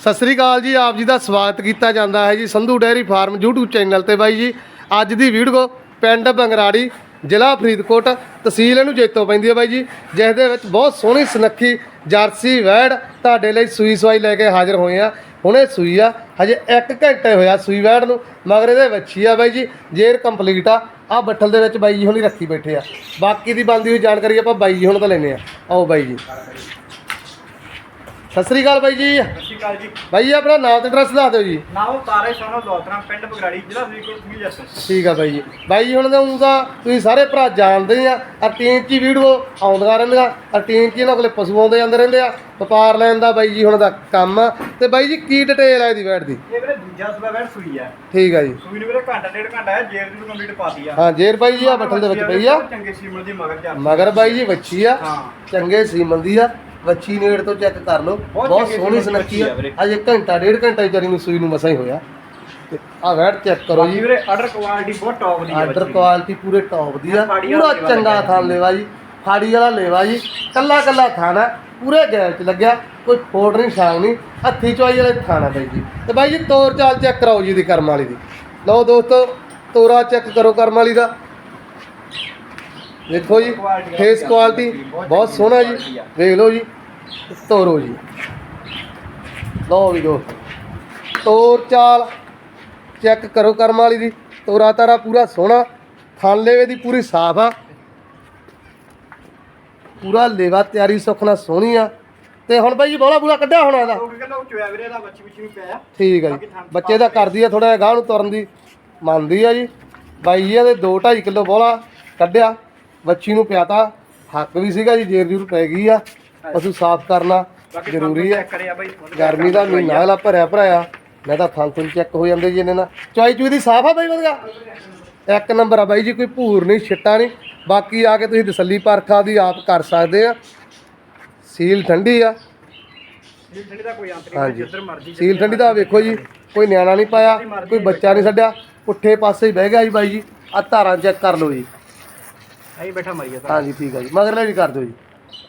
ਸਤਿ ਸ੍ਰੀ ਅਕਾਲ ਜੀ, ਆਪ ਜੀ ਦਾ ਸਵਾਗਤ ਕੀਤਾ ਜਾਂਦਾ ਹੈ ਜੀ Sandhu dairy farm YouTube channel ਤੇ ਬਾਈ ਜੀ। ਅੱਜ ਦੀ ਵੀਡੀਓ ਪਿੰਡ ਬੰਗਰਾੜੀ, ਜ਼ਿਲ੍ਹਾ ਫਰੀਦਕੋਟ, ਤਹਿਸੀਲ ਇਹਨੂੰ ਜੇਤੋ ਪੈਂਦੀ ਹੈ ਬਾਈ ਜੀ, ਜਿਸ ਦੇ ਵਿੱਚ ਬਹੁਤ ਸੋਹਣੀ ਸੁਨੱਖੀ ਜਰਸੀ ਵੈੜ ਤੁਹਾਡੇ ਲਈ ਸੂਈ ਸਵਾਈ ਲੈ ਕੇ ਹਾਜ਼ਰ ਹੋਏ ਆ ਹੁਣੇ ਸੂਈ ਆ, ਹਜੇ 1 ਘੰਟੇ ਹੋਇਆ ਸੂਈ ਵੈੜ ਨੂੰ, ਮਗਰ ਇਹਦੇ ਵੱਛੀ ਆ ਬਾਈ ਜੀ, ਜੇਰ ਕੰਪਲੀਟ ਆ। ਆ ਬੱਠਲ ਦੇ ਵਿੱਚ ਬਾਈ ਜੀ ਹੁਣੀ ਰੱਖੀ ਬੈਠੇ ਆ। ਬਾਕੀ ਦੀ ਬੰਦੀ ਹੋਈ ਜਾਣਕਾਰੀ ਆਪਾਂ ਬਾਈ ਜੀ ਹੁਣ ਤੋਂ ਲੈਨੇ ਆ ਆਓ ਬਾਈ ਜੀ। ਸਤਿ ਸ੍ਰੀ ਅਕਾਲ ਬਾਈ ਜੀ। ਸਤਿ ਸ਼੍ਰੀ ਅਕਾਲ ਜੀ। ਬਾਈ ਜੀ ਆਪਣਾ ਨਾਮ ਤੇ ਐਡਰੈਸ ਦੱਸ ਦਿਓ ਜੀ। ਨਾਮ ਤਾਰੇ ਸੋਨੋ ਲੋਤਰਾ ਪਿੰਡ ਬਗਰਾੜੀ ਜ਼ਿਲ੍ਹਾ ਫਰੀਦਕੋਟ ਤਹਿਸੀਲ ਜੱਸੋ ਠੀਕ ਆ ਬਾਈ ਜੀ। ਬਾਈ ਜੀ ਹੁਣ ਤਾਂ ਊਂ ਤਾਂ ਤੁਸੀਂ ਸਾਰੇ ਭਰਾ ਜਾਣਦੇ ਆ ਅਰਟੀਨ ਚ ਵੀਡੀਓ ਆਉਂਦੀਆਂ ਰਹਿੰਦੀਆਂ ਅਰਟੀਨ ਚ ਇਹਨਾਂ ਕੋਲੇ ਪਸ਼ੂ ਆਉਂਦੇ ਜਾਂਦੇ ਰਹਿੰਦੇ ਆ ਵਪਾਰ ਲੈਣ ਦਾ ਬਾਈ ਜੀ ਹੁਣ ਦਾ ਕੰਮ। ਆ ਤੇ ਬਾਈ ਜੀ ਕੀ ਡਿਟੇਲ ਆ ਇਹਦੀ ਬੈਠ ਦੀ? ਇਹ ਵੀਰੇ ਦੂਜਾ ਸੂਆ ਵੈਣ ਸੂਈ ਆ। ਠੀਕ ਆ ਜੀ। ਸੂਈ ਨੂੰ ਵੀਰੇ ਘੰਟਾ ਡੇਢ ਘੰਟਾ ਹੈ ਜੇਬ ਦੀ ਕੰਪਲੀਟ ਪਾਤੀ ਆ। ਹਾਂ ਜੇਰ ਬਾਈ ਜੀ ਆ ਬੱਠਲ ਦੇ ਵਿੱਚ ਪਈ ਆ। ਚੰਗੇ ਸੀਮਨ ਦੀ ਮਗਰ ਜਾ ਮਗਰ ਬਾਈ ਜੀ ਵੱਛੀ ਆ। ਹਾਂ। ਚੰਗੇ ਸੀਮਨ ਦੀ ਆ। ਵੱਛੀ ਨੇੜ ਤੋਂ ਚੈੱਕ ਕਰ ਲਓ। ਬਹੁਤ ਬਹੁਤ ਚੰਗੀ ਸੋਹਣੀ ਸੁਨੱਖੀ ਆ। ਆ ਵੀਰੇ। ਅਜੇ ਘੰਟਾ ਡੇਢ ਘੰਟਾ ਵਿਚਾਰੀ ਨੂੰ ਸੂਈ ਨੂੰ ਮਸਾਂ ਹੀ ਹੋਇਆ। ਤੇ ਆ ਵੈਟ ਚੈੱਕ ਕਰੋ ਬਾਕੀ ਜੀ। ਵੀਰੇ ਆਰਡਰ ਕੁਆਲਿਟੀ ਬਹੁਤ ਟੌਪ ਦੀ ਆ ਆਰਡਰ। ਕੁਆਲਿਟੀ ਪੂਰੇ ਟੌਪ ਦੀ ਆ। ਫਾੜੀ ਪੂਰਾ ਲੇਵਾ ਚੰਗਾ ਲੱਗਿਆ ਥਾਨ ਲੇਵਾ ਜੀ। ਫਾੜੀ ਵਾਲਾ ਲੇਵਾ ਜੀ। ਕੱਲਾ ਕੱਲਾ ਥਾਣਾ ਪੂਰੇ ਗੈਲ ਚ ਲੱਗਿਆ। ਕੋਈ ਫੋੜ ਨਹੀਂ ਛਾਂਗ ਨਹੀਂ। ਹੱਥੀ ਚੋਈ ਵਾਲੇ ਥਾਣਾ ਬਾਈ ਜੀ। ਤੇ ਬਾਈ ਜੀ ਤੋਰ ਚਾਲ ਚੈੱਕ ਕਰਾਓ ਜੀ ਦੀ ਕਰਮ ਵਾਲੀ ਦੀ। ਲਓ ਦੋਸਤੋ ਤੋਰਾ ਚੈੱਕ ਕਰੋ ਕਰਮ ਵਾਲੀ ਦਾ। ਦੇਖੋ ਜੀ ਫੇਸ ਕੁਆਲਿਟੀ ਬਹੁਤ ਸੋਹਣਾ ਜੀ ਵੇਖ ਲਓ ਜੀ ਤੋਰੋ ਜੀ। ਲਓ ਵੀ ਦੋਸਤੋ ਤੋਰ ਚਾਲ ਚੈੱਕ ਕਰੋ ਕਰਮ ਵਾਲੀ ਦੀ ਤੋਰਾ ਤਾਰਾ ਪੂਰਾ ਸੋਹਣਾ ਥਣ ਲੇਵੇ ਦੀ ਪੂਰੀ ਸਾਫ਼ ਆ। ਪੂਰਾ ਲੇਵਾ ਤਿਆਰੀ ਸੁੱਖ ਨਾਲ ਸੋਹਣੀ ਆ। ਤੇ ਹੁਣ ਬਾਈ ਜੀ ਬੋਲਾ ਬੂਲਾ ਕੱਢਿਆ ਹੋਣਾ ਇਹਦਾ? ਦਾ ਠੀਕ ਆ ਜੀ। ਬੱਚੇ ਦਾ ਕਰਦੀ ਆ ਥੋੜਾ ਜਿਹਾ ਗਾਹ ਨੂੰ ਤੁਰਨ ਦੀ ਮੰਨਦੀ ਆ ਜੀ। ਬਾਈ ਜੀ ਇਹਦੇ 2 2.5 ਕਿਲੋ ਬੋਲਾ ਕੱਢਿਆ। ਬੱਚੀ ਨੂੰ ਪਿਆਤਾ ਹੱਕ ਵੀ ਸੀਗਾ ਜੀ ਜੇਰ ਜੂਰ ਪੈ ਗਈ ਆ। ਪਸ਼ੂ ਸਾਫ਼ ਕਰਨਾ ਜ਼ਰੂਰੀ ਬਾਈ ਗਰਮੀ ਦਾ ਮਹੀਨਾ ਵਾਲਾ ਭਰਿਆ ਭਰਾਇਆ ਮੈਂ ਤਾਂ ਫੰਕਸ਼ਨ ਚੈੱਕ ਹੋ ਜਾਂਦੇ ਜੀ ਇਹਨੇ ਨਾਲ। ਚੁਆਈ ਚੂਈ ਦੀ ਸਾਫ਼ ਆ ਬਾਈ ਵਧੀਆ। ਇੱਕ ਨੰਬਰ ਆ ਬਾਈ ਜੀ ਕੋਈ ਭੂਰ ਨਹੀਂ ਛਿੱਟਾ ਨਹੀਂ। ਬਾਕੀ ਆ ਕੇ ਤੁਸੀਂ ਤਸੱਲੀ ਪਰਖਾ ਦੀ ਆਪ ਕਰ ਸਕਦੇ ਆ। ਸੀਲ ਠੰਡੀ ਆ। ਸੀਲ ਠੰਡੀ ਦਾ ਕੋਈ ਅੰਤ ਨਹੀਂ ਹਾਂਜੀ। ਜਿੱਧਰ ਮਰਜ਼ੀ ਸੀਲ ਠੰਡੀ ਦਾ ਵੇਖੋ ਜੀ ਕੋਈ ਨਿਆਣਾ ਨਹੀਂ ਪਾਇਆ ਕੋਈ ਬੱਚਾ ਨਹੀਂ ਛੱਡਿਆ। ਪੁੱਠੇ ਪਾਸੇ ਹੀ ਬਹਿ ਗਿਆ ਜੀ ਬਾਈ ਜੀ। ਆ ਧਾਰਾਂ ਚੈੱਕ ਕਰ ਲਓ ਜੀ। ਆਈ ਬੈਠਾ ਮਰੀਆ ਤਾਂ ਹਾਂਜੀ ਠੀਕ ਆ ਜੀ। ਮਗਰਲੇ ਵੀ ਕਰ ਦਿਓ ਜੀ।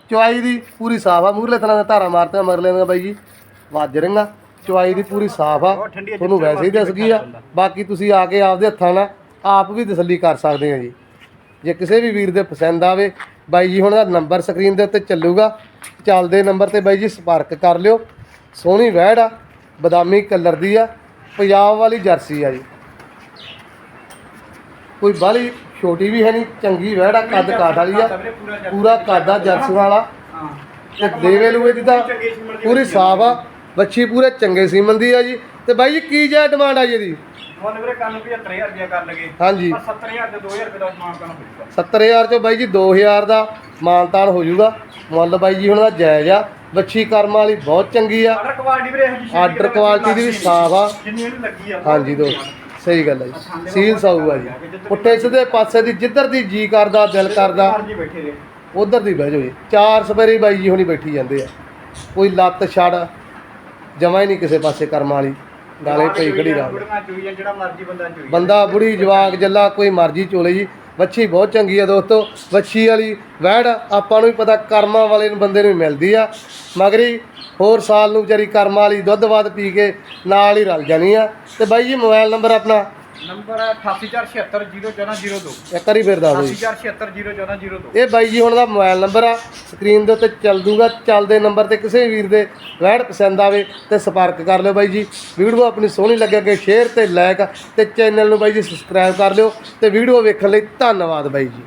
ਚੁਆਈ ਦੀ ਪੂਰੀ ਸਾਫ਼ ਆ। ਮੂਰਲੇ ਥਣਾ ਦਾ ਧਾਰਾਂ ਮਾਰਤੇ ਮਗਰਲੇ ਦੀਆਂ ਬਾਈ ਜੀ। ਵੱਜ ਰਹੀਆਂ। ਚੁਆਈ ਦੀ ਪੂਰੀ ਸਾਫ਼ ਆ। ਬਹੁਤ ਠੰਡੀ ਆ, ਤੁਹਾਨੂੰ ਵੈਸੇ ਹੀ ਦਿਸ ਗਈ ਆ ਬਾਕੀ ਤੁਸੀਂ ਆ ਕੇ ਆਪਦੇ ਹੱਥਾਂ ਨਾਲ ਆਪ ਵੀ ਤਸੱਲੀ ਕਰ ਸਕਦੇ ਆ ਜੀ। ਜੇ ਕਿਸੇ ਵੀ ਵੀਰ ਦੇ ਪਸੰਦ ਆਵੇ ਬਾਈ ਜੀ ਹੁਣ ਦਾ ਨੰਬਰ ਸਕਰੀਨ ਦੇ ਉੱਤੇ ਚੱਲੂਗਾ। ਚੱਲਦੇ ਨੰਬਰ ਤੇ ਬਾਈ ਜੀ ਸੰਪਰਕ ਕਰ ਲਿਓ। ਸੋਹਣੀ ਵੈੜ ਆ। ਬਦਾਮੀ ਕਲਰ ਦੀ ਆ। ਪੰਜਾਬ ਵਾਲੀ ਜਰਸੀ ਆ ਜੀ। ਕੋਈ ਬਾਹਲੀ ਛੋਟੀ ਵੀ ਹੈ ਨਹੀਂ ਚੰਗੀ ਵੈੜ ਆ ਕੱਦ ਕਾਠ ਵਾਲੀ ਆ ਪੂਰਾ ਕਾਦਾ ਜਰਸੀ ਵਾਲਾ। ਹਾਂ। ਤੇ ਦੇਵੇ ਲੂਏ ਦੀ ਤਾਂ ਪੂਰੀ ਸਾਫ਼ ਆ ਬੱਚੀ ਪੂਰੇ ਚੰਗੇ ਸੀਮਨ ਦੀ ਆ ਜੀ। ਤੇ ਬਾਈ ਜੀ ਕੀ ਜੇ ਡਿਮਾਂਡ ਆ ਜੀ ਇਹਦੀ? ਹੁਣ ਵੀਰੇ ਕੰਨ 75000 ਰੁਪਇਆ ਕਰ ਲਗੇ। ਹਾਂਜੀ। ਪਰ 70000 ਤੇ 2000 ਰੁਪਏ ਦਾ ਸਮਾਨ ਕਰਨਾ ਪਊਗਾ 70000 ਚੋਂ ਬਾਈ ਜੀ 2000 ਦਾ ਮਾਨਤਾਨ ਹੋ ਜਾਊਗਾ। ਮੁੱਲ ਬਾਈ ਜੀ ਹੁਣ ਦਾ ਜਾਇਜ਼ ਆ। ਬੱਚੀ ਕਰਮ ਵਾਲੀ ਬਹੁਤ ਚੰਗੀ ਆ। ਆਰਡਰ ਕੁਆਲਿਟੀ ਵੀਰੇ ਇਹੋ ਜਿਹੀ ਆਰਡਰ ਕੁਆਲਿਟੀ ਦੀ ਵੀ ਸਾਫ਼ ਆ। ਜਿੰਨੀ ਇਹਨੂੰ ਲੱਗੀ ਆ ਹਾਂਜੀ ਦੋ। ਸਹੀ ਗੱਲ ਹੈ ਜੀ। ਸੀਲ ਸਾਊ ਆ ਜੀ। ਪੁੱਠੇ ਸਿੱਧੇ ਪਾਸੇ ਦੀ, ਜਿੱਧਰ ਦੀ ਜੀ ਕਰਦਾ, ਦਿਲ ਕਰਦਾ ਮਰਜ਼ੀ ਉਧਰ ਦੀ ਬਹਿ ਜਾਓ ਜੀ। ਚਾਰ ਸਵੇਰੇ ਬਾਈ ਜੀ ਹੁਣੀ ਬੈਠੀ ਜਾਂਦੇ ਆ। ਕੋਈ ਲੱਤ ਛੜ, ਜਮਾ ਹੀ ਨਹੀਂ ਕਿਸੇ ਪਾਸੇ ਕਰਮ ਵਾਲੀ। ਗਾਲੇ ਪਈ ਖੜੀ ਰਾਤ ਬੰਦਾ ਬੁੜੀ, ਜਵਾਕ, ਜੱਲਾ, ਕੋਈ ਮਰਜ਼ੀ ਚੋਲੇ ਜੀ। ਵੱਛੀ ਬਹੁਤ ਚੰਗੀ ਆ ਦੋਸਤੋ। ਵੱਛੀ ਵਾਲੀ ਵੈੜ ਆਪਾਂ ਨੂੰ ਵੀ ਪਤਾ ਕਰਮਾਂ ਵਾਲੇ ਨੂੰ, ਬੰਦੇ ਨੂੰ ਮਿਲਦੀ ਆ। ਮਗਰੀ ਹੋਰ ਸਾਲ ਨੂੰ ਵਿਚਾਰੀ ਕਰਮਾਂ ਵਾਲੀ ਦੁੱਧ ਵੱਧ ਪੀ ਕੇ ਨਾਲ ਹੀ ਰਲ ਜਾਣੀ ਆ। ਤੇ ਬਾਈ ਜੀ ਮੋਬਾਈਲ ਨੰਬਰ ਆਪਣਾ? ਨੰਬਰ 8847701402 ਇੱਕ ਵਾਰੀ ਫਿਰ ਦੱਸ ਦਿਓ ਜੀ। 8847701402 ਇਹ ਬਾਈ ਜੀ ਹੁਣ ਦਾ ਮੋਬਾਈਲ ਨੰਬਰ ਆ। ਸਕਰੀਨ ਦੇ ਉੱਤੇ ਚੱਲ ਦੂਗਾ। ਚੱਲਦੇ ਨੰਬਰ ਤੇ ਕਿਸੇ ਵੀਰ ਦੇ ਵੈੜ ਪਸੰਦ ਆਵੇ ਤੇ ਸੰਪਰਕ ਕਰ ਲਿਓ ਬਾਈ ਜੀ। ਵੀਡੀਓ ਆਪਣੀ ਸੋਹਣੀ ਲੱਗੇ ਕਿ ਸ਼ੇਅਰ ਤੇ ਲਾਈਕ ਤੇ ਚੈਨਲ ਨੂੰ ਬਾਈ ਜੀ ਸਬਸਕ੍ਰਾਈਬ ਕਰ ਲਿਓ ਤੇ ਵੀਡੀਓ ਵੇਖਣ ਲਈ ਧੰਨਵਾਦ ਬਾਈ ਜੀ।